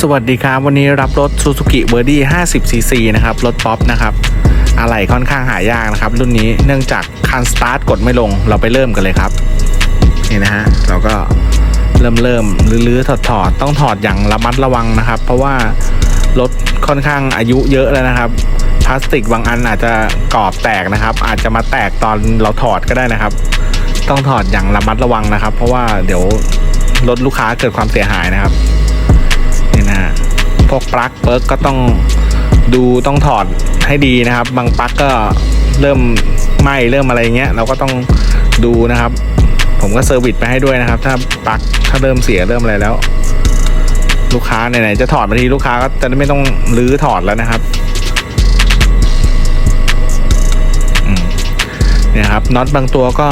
สวัสดีครับ วันนี้รับรถ Suzuki v e r d i 50cc นะครับ รถป๊อปนะครับอะไหล่ค่อนข้างหายากนะครับ รุ่นนี้เนื่องจากคันสตาร์ทกดไม่ลงเราไปเริ่มกันเลยครับ นี่นะฮะ เราก็เริ่มเริ่มลื้อถอดถอดต้องถอดอย่างระมัดระวังนะครับ เพราะว่ารถค่อนข้างอายุเยอะแล้วนะครับ พลาสติกบางอันอาจจะกรอบแตกนะครับ อาจจะมาแตกตอนเราถอดก็ได้นะครับ ต้องถอดอย่างระมัดระวังนะครับ เพราะว่าเดี๋ยวรถลูกค้าเกิดความเสียหายนะครับ พวกปลั๊กเปิร์กก็ต้องดูต้องถอดให้ดีนะครับ บางปลั๊กก็เริ่มไหม้เริ่มอะไรเงี้ย เราก็ต้องดูนะครับ ผมก็เซอร์วิสไปให้ด้วยนะครับ ถ้าปลั๊กถ้าเริ่มเสียเริ่มอะไรแล้ว ลูกค้าไหนๆจะถอดบาทีลูกค้าก็จะไม่ต้องรื้อถอดแล้วนะครับเนี่ยครับน็อตบางตัวก็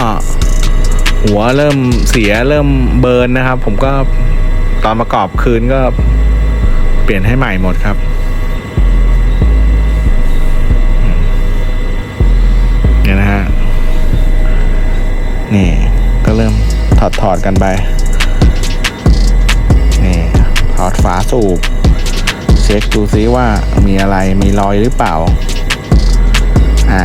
หัวเริ่มเสียเริ่มเบิร์นนะครับ ผมก็ตอนประกอบคืนก็ ปลี่ยนให้ใหม่หมดครับ เนี่ยนะฮะ นี่ ก็เริ่มถอดถอดกันไป นี่ถอดฝาสูบ เช็คดูซิว่ามีอะไรมีรอยหรือเปล่า อ่า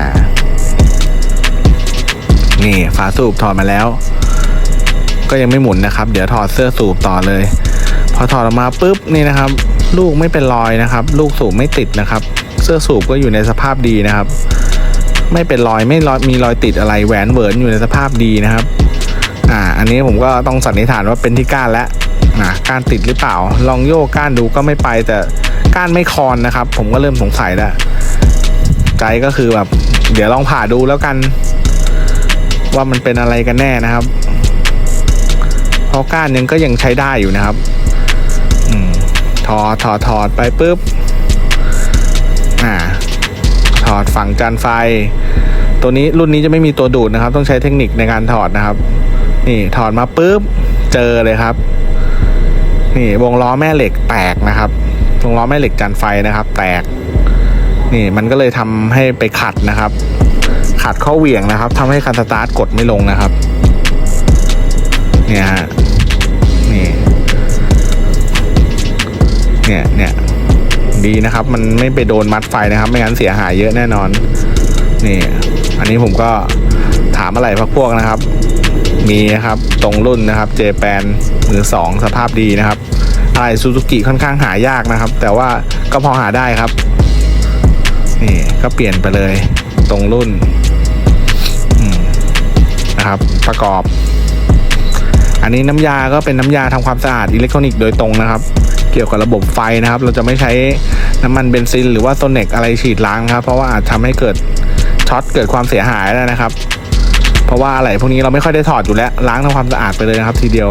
นี่ฝาสูบถอดมาแล้ว ก็ยังไม่หมุนนะครับ เดี๋ยวถอดเสื้อสูบต่อเลย พอถอดออกมาปุ๊บนี่นะครับ ลูกไม่เป็นรอยนะครับ ลูกสูบไม่ติดนะครับ เสื้อสูบก็อยู่ในสภาพดีนะครับ ไม่เป็นรอยไม่รอยมีรอยติดอะไรแหวนเวิร์นอยู่ในสภาพดีนะครับอ่าอันนี้ผมก็ต้องสันนิษฐานว่าเป็นที่ก้านแล้วอ่าก้านติดหรือเปล่า ลองโยกก้านดูก็ไม่ไปแต่ก้านไม่คอนนะครับ ผมก็เริ่มสงสัยแล้วใจก็คือแบบ เดี๋ยวลองผ่าดูแล้วกัน ว่ามันเป็นอะไรกันแน่นะครับเพราะก้านยังก็ยังใช้ได้อยู่นะครับ อดถอดถอดไปปุ๊บอ่าถอดฝั่งจานไฟ ตัวนี้รุ่นนี้จะไม่มีตัวดูดนะครับ ต้องใช้เทคนิคในการถอดนะครับ นี่ถอดมาปุ๊บเจอเลยครับ นี่วงล้อแม่เหล็กแตกนะครับวงล้อแม่เหล็กจานไฟนะครับ แตก นี่มันก็เลยทำให้ไปขัดนะครับ ขัดข้อเหวี่ยงนะครับทำให้คันสตาร์ทกดไม่ลงนะครับ เนี่ยฮะ ดีนะครับ มันไม่ไปโดนมัดไฟนะครับ ไม่งั้นเสียหายเยอะแน่นอน นี่ อันนี้ผมก็ถามอะไรพักพวกนะครับ มีนะครับตรงรุ่นนะครับ เจแปนมือสองสภาพดีนะครับ อะไรซูซูกิค่อนข้างหายากนะครับ แต่ว่าก็พอหาได้ครับ นี่ก็เปลี่ยนไปเลยตรงรุ่นนะครับ ประกอบ อันนี้น้ำยาก็เป็นน้ำยาทำความสะอาดอิเล็กทรอนิกส์โดยตรงนะครับ เกี่ยวกับระบบไฟนะครับ เราจะไม่ใช้น้ำมันเบนซิน หรือว่าโซเนกอะไรฉีดล้างครับ เพราะว่าอาจทำให้เกิดช็อตเกิดความเสียหายได้นะครับ เพราะว่าอะไรพวกนี้เราไม่ค่อยได้ถอดอยู่แล้วล้างทำความสะอาดไปเลยนะครับ ทีเดียว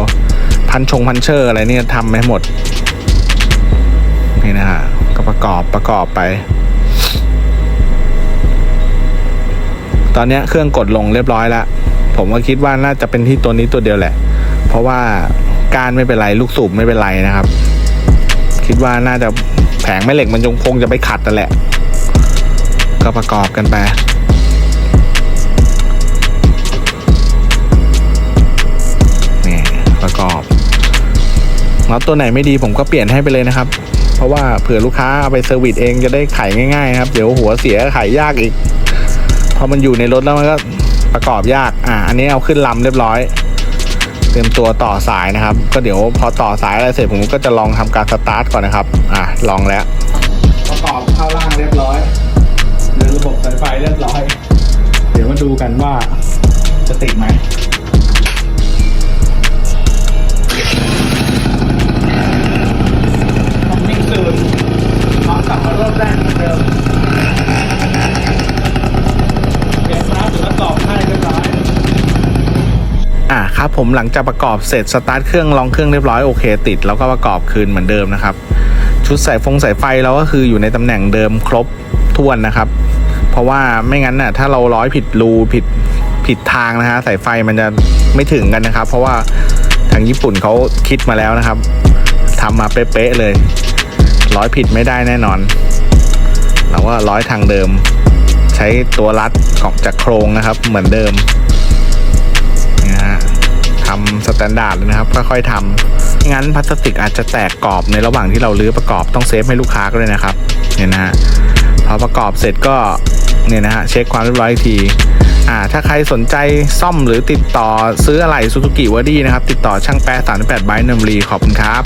พันชงพันเชอร์อะไรนี่ทำให้หมดนี่นะฮะก็ประกอบประกอบไป ตอนนี้เครื่องกดลงเรียบร้อยแล้วผมก็คิดว่าน่าจะเป็นที่ตัวนี้ตัวเดียวแหละ เพราะว่าการไม่เป็นไรลูกสูบไม่เป็นไรนะครับ คิดว่าน่าจะแผงแม่เหล็กมันจงคงจะไปขัดนั่นแหละ ก็ประกอบกันไปนี่ประกอบน็อตตัวไหนไม่ดีผมก็เปลี่ยนให้ไปเลยนะครับ เพราะว่าเผื่อลูกค้าเอาไปเซอร์วิสเองจะได้ไขง่ายๆครับ เดี๋ยวหัวเสียไขยากอีกพอมันอยู่ในรถแล้วมันก็ประกอบยาก อ่า อันนี้เอาขึ้นลำเรียบร้อย เตรียมตัวต่อสายนะครับ ก็เดี๋ยวพอต่อสายอะไรเสร็จผมก็จะลองทำการสตาร์ทก่อนนะครับ อะลองแล้วประกอบเข้าล่างเรียบร้อยเดินระบบสายไฟเรียบร้อย เดี๋ยวมาดูกันว่าจะติดไหม อ่าครับผมหลังจากประกอบเสร็จสตาร์ทเครื่องลองเครื่องเรียบร้อยโอเคติด แล้วก็ประกอบคืนเหมือนเดิมนะครับ ชุดสายฟงสายไฟเราก็คืออยู่ในตำแหน่งเดิมครบถ้วนนะครับ เพราะว่าไม่งั้นน่ะถ้าเราร้อยผิดรูผิดผิดทางนะฮะสายไฟมันจะไม่ถึงกันนะครับ เพราะว่าทางญี่ปุ่นเขาคิดมาแล้วนะครับทำมาเป๊ะๆเลยร้อยผิดไม่ได้แน่นอน เราก็ร้อยทางเดิม ใช้ตัวรัดออกจากโครงนะครับเหมือนเดิม แตนดาร์ดเลยนะครับค่อยๆทำไม่งั้นพลาสติกอาจจะแตกกรอบในระหว่างที่เราลื้อประกอบต้องเซฟให้ลูกค้าก็เลยนะครับเนี่ยนะฮะพอประกอบเสร็จก็เนี่ยนะฮะเช็คความเรียบร้อยทีอ่าถ้าใครสนใจซ่อมหรือติดต่อซื้ออะไรซูซูกิวอดี้นะครับ ติดต่อช่างแปะ38ไบน์นมรีขอบคุณครับ